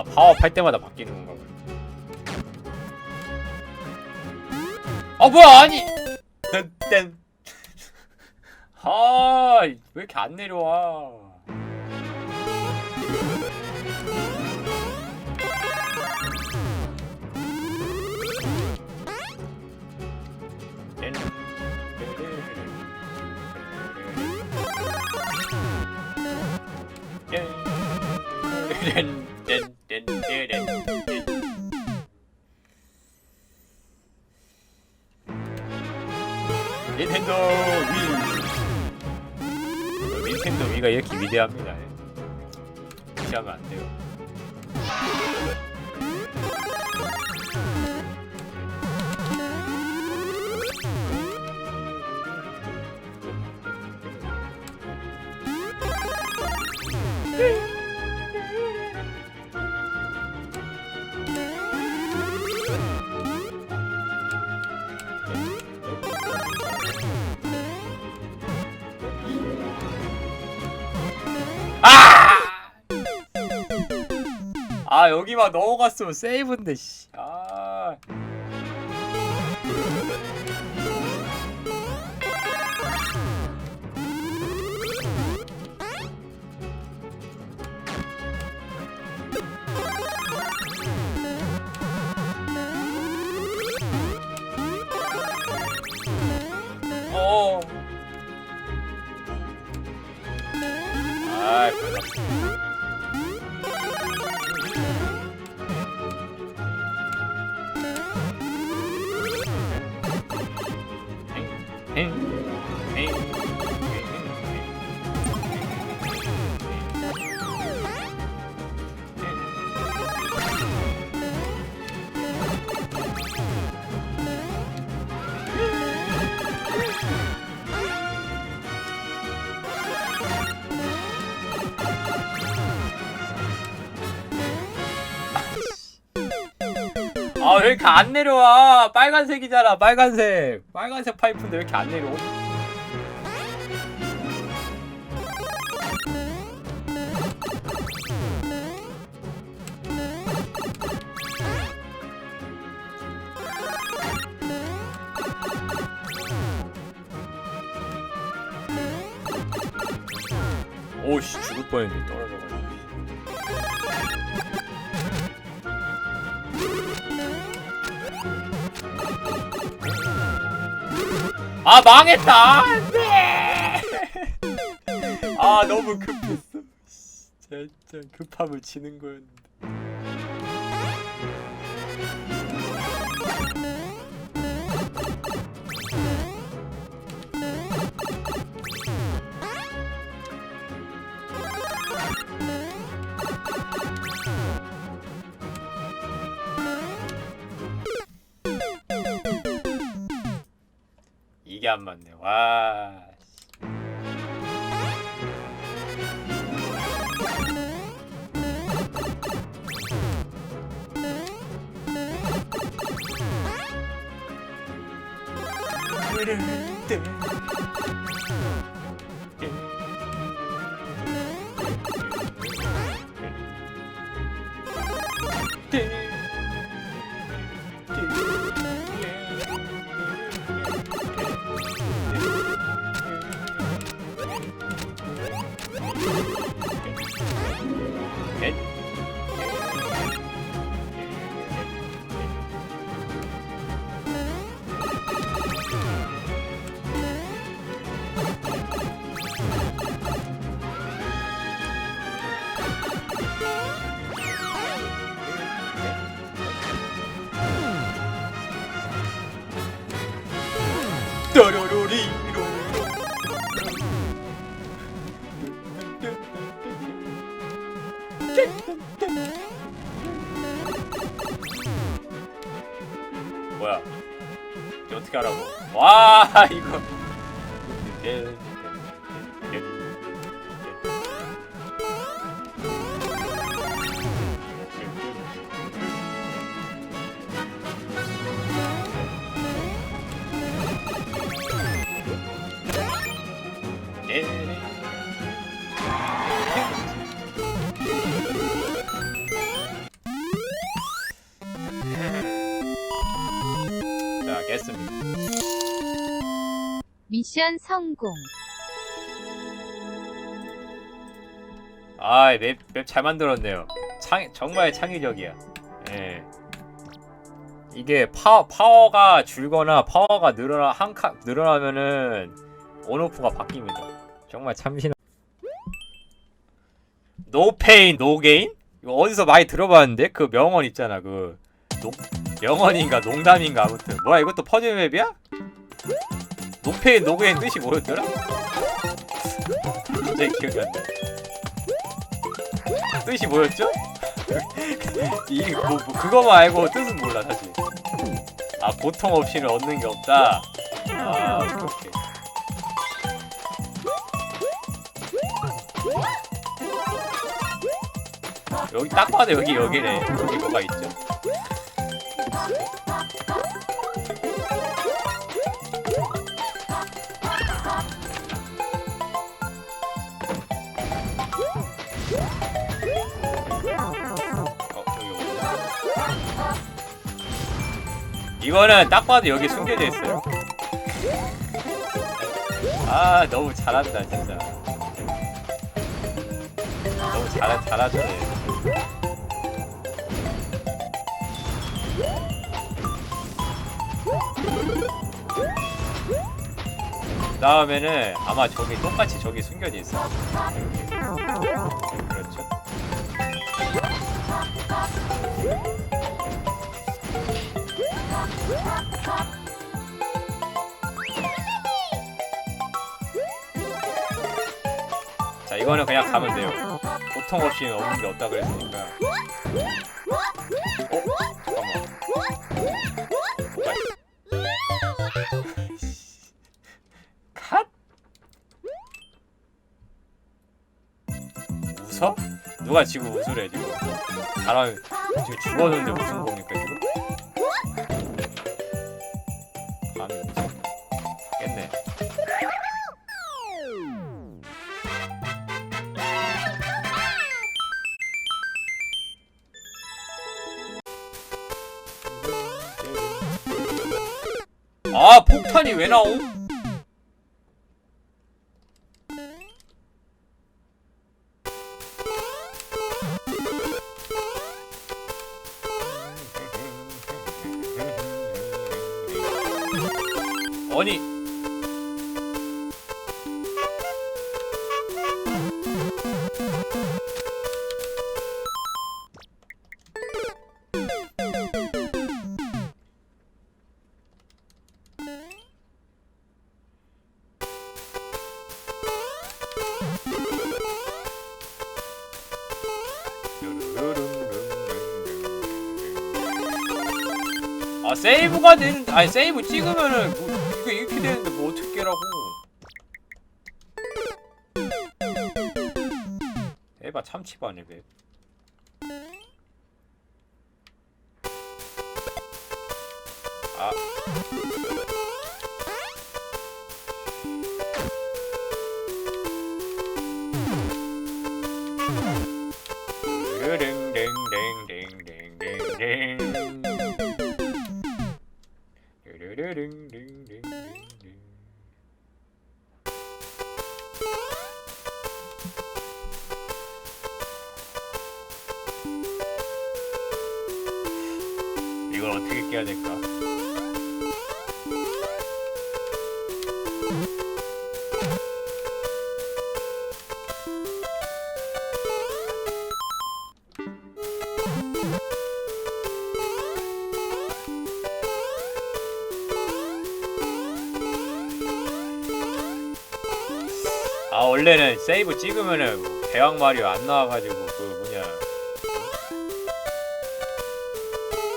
아 파워업 할 때마다 바뀌는 건가 아 뭐야 아니! 땡땡 아왜 이렇게 안 내려와 이렇게 위대합니다. 무시하면 안 돼요 여기만 넘어갔으면 세이브인데 씨. 아, 왜 이렇게 안 내려와? 빨간색이잖아, 빨간색. 빨간색 파이프인데 왜 이렇게 안 내려오? 오씨 죽을 뻔했네 떨어져가지고 아 망했다. 안돼. 아 너무 급했어. 진짜 급함을 치는 거였는데 안 맞네. 와또 뭐야? 이게 어떻게 하라고? 와 이거 깼습니다. 미션 성공. 아, 맵, 맵 잘 만들었네요. 창, 정말 창의적이야. 예. 이게 파, 파워가 줄거나 파워가 늘어나, 한 칸, 늘어나면은 온오프가 바뀝니다. 정말 참신한. No pain, no gain? 이거 어디서 많이 들어봤는데? 그 명언 있잖아, 그. 농, 명언인가, 농담인가, 아무튼. 뭐야, 이것도 퍼즐 맵이야? No pain, no gain 뜻이 뭐였더라? 갑자기 기억이 안 나. 뜻이 뭐였죠? 이 뭐, 뭐 그거만 알고 뜻은 몰라 사실. 아 고통 없이는 얻는 게 없다. 아 오케이. 여기 딱 봐도 여기 여기네. 여기 뭐가 있죠? 이거는 딱 봐도 여기 숨겨져 있어요. 아 너무 잘한다 진짜. 너무 잘 잘하시네. 다음에는 아마 저기 똑같이 저기 숨겨져 있어. 자 이거는 그냥 가면 돼요. 고통 없이 없는 게 없다 그랬으니까. 어? 잠깐만. 있- 컷? 웃어? 누가 지금 웃으래 지금? 사람 지금 죽었는데 무슨 겁니까 폭탄이 왜 나옴? 아 세이브가 되는 아니 세이브 찍으면은 뭐, 이게 이렇게 되는데 뭐 어떻게 깨라고? 에바 참치바네 원래는 세이브 찍으면은 뭐 대왕 마리오 안 나와가지고 그 뭐냐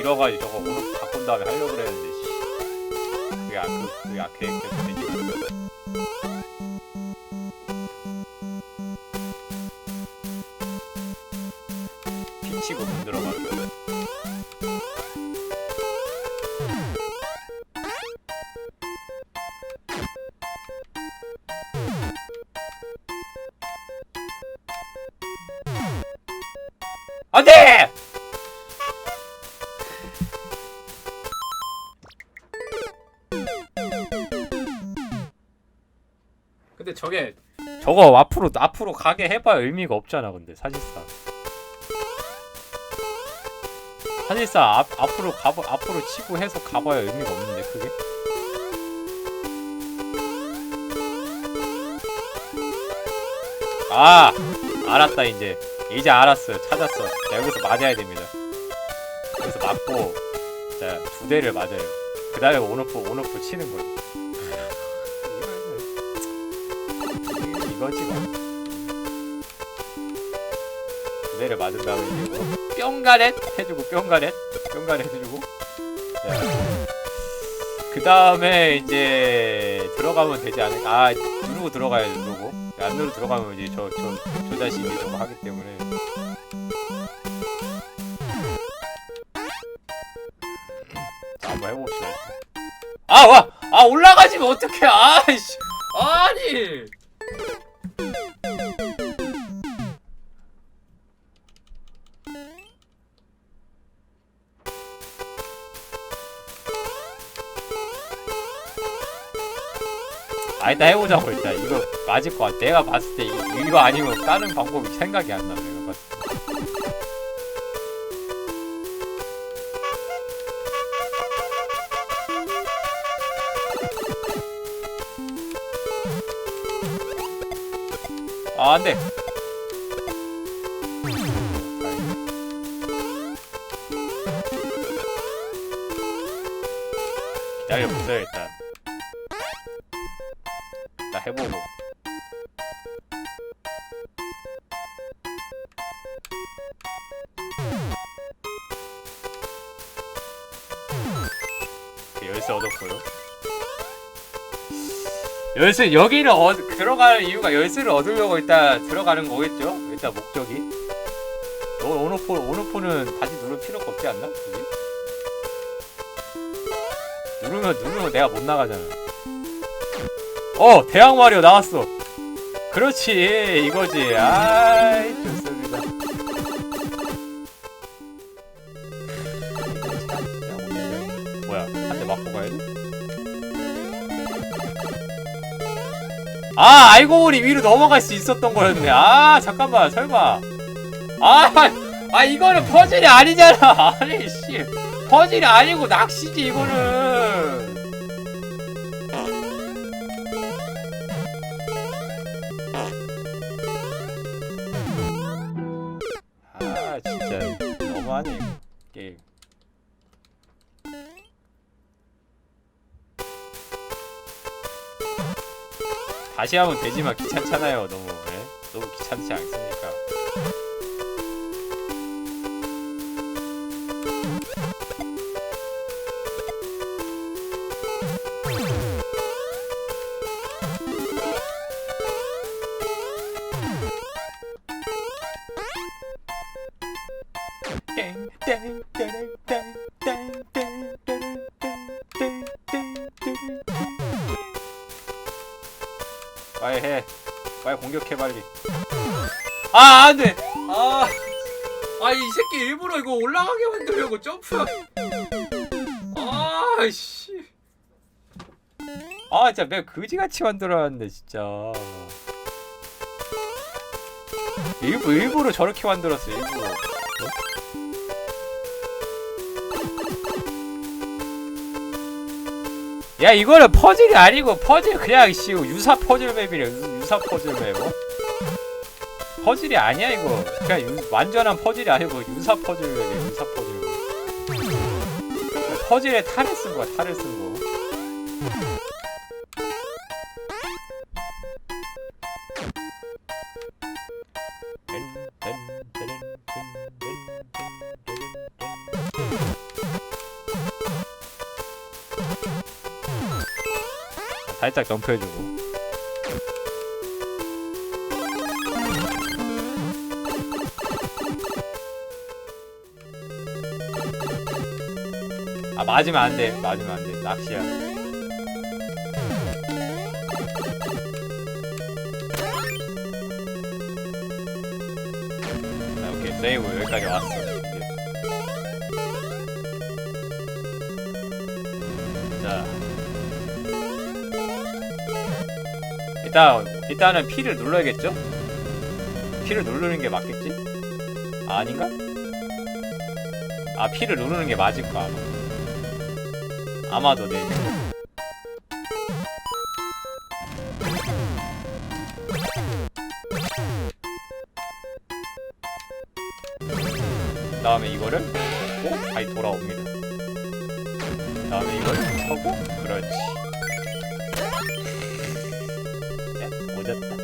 잃어가지고 저거 오늘 바꾼 다음에 하려고 그랬는데 씨. 그게 아, 그, 그게 아, 계획대로 되지 안돼! 근데 저게 저거 앞으로 앞으로 가게 해봐야 의미가 없잖아 근데 사실상. 사실상 앞, 앞으로 가보 앞으로 치고 해서 가봐야 의미가 없는데 그게? 아! 알았다 이제. 이제 알았어. 찾았어. 자 여기서 맞아야 됩니다. 여기서 맞고 자 두 대를 맞아요. 그 다음에 온오프 온오프 치는 거예요. 이거지. 뭐. 두 대를 맞은 다음에 이제 뭐 뿅가렛 해주고 뿅가렛 뿅가렛 해주고. 자 그 다음에 이제 들어가면 되지 않을까? 아 누르고 들어가야 돼 안 누르고 들어가면 이제 저 저 저 자식이 저거 하기 때문에. 자 한번 해봅시다 아 와! 아 올라가지면 어떡해! 아이씨. 아니! 아 일단 해보자고 일단. 이거 맞을 것 같아. 내가 봤을 때 이- 이거 아니면 다른 방법이 생각이 안 나 내가 봤을 때. 아, 안 돼. 기다려보세요, 열쇠 여기는 어, 들어가는 이유가 열쇠를 얻으려고 일단 들어가는 거겠죠? 일단 목적이. 너 오너폰 오너폰은 다시 누를 필요가 없지 않나? 그지? 누르면 누르면 내가 못 나가잖아. 어 대학 마리오 나왔어. 그렇지 이거지. 아이 아 알고 보니 위로 넘어갈 수 있었던 거였네. 아 잠깐만 설마. 아, 아 이거는 퍼즐이 아니잖아. 아니 씨. 퍼즐이 아니고 낚시지 이거는 다시 하면 되지만 귀찮잖아요 너무 예? 너무 귀찮지 않습니까 공격해 빨리. 아 안돼 아 아 이 새끼 일부러 이거 올라가게 만들려고 점프. 아씨. 아 진짜 맵 그지같이 만들어놨네 진짜. 일부, 일부러 저렇게 만들었어 일부러. 야 이거는 퍼즐이 아니고 퍼즐 그냥 씨 유사 퍼즐 맵이래 유- 유사 퍼즐 맵 어? 퍼즐이 아니야 이거. 그냥 유, 완전한 퍼즐이 아니고 유사 퍼즐 맵이야 유사 퍼즐 맵 퍼즐에 탈을 쓴 거야 탈을 쓴거. 살짝 점프해주고 맞으면 안 돼 맞으면 안 돼 낚시야 아, 오케이 세이브 여기까지 왔어 이제. 자 일단 일단 일단은 P를 눌러야겠죠? P를 누르는 게 맞겠지? 아, 아닌가? 아 P를 누르는 게 맞을 거 아마. 아마도 네. 다음에 이거를 고 다시 돌아옵니다. 다음에 이걸 켜고 그렇지. 네, 오졌다.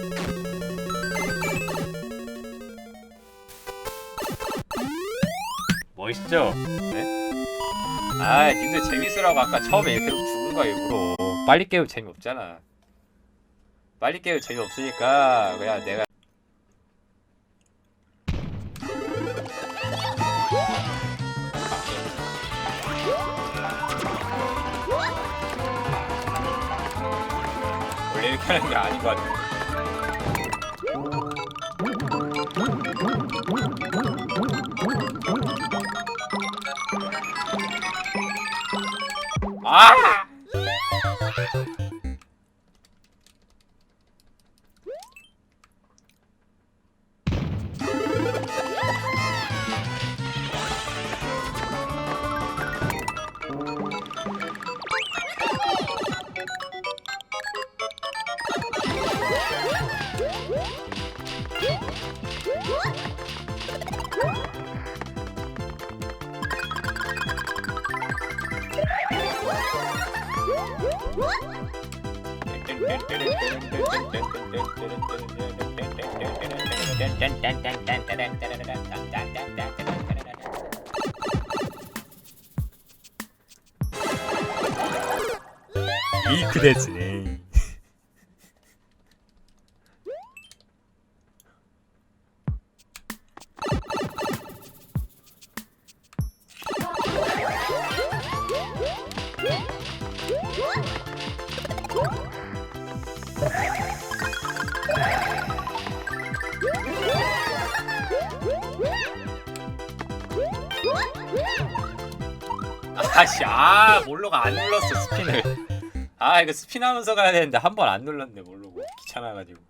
멋있죠? 네? 아, 님들 재밌으라고 아까 처음에 이렇게 죽은 거야 일부러. 빨리 깨우 재미 없잖아. 빨리 깨우 재미 없으니까 그냥 내가 원래 이렇게 하는 게 아닌 것 같아. 아! いい句ですね。 아씨 아 몰로가 안 눌렀어 스핀을. 아 이거 스핀하면서 가야 되는데 한 번 안 눌렀네 모르고 귀찮아가지고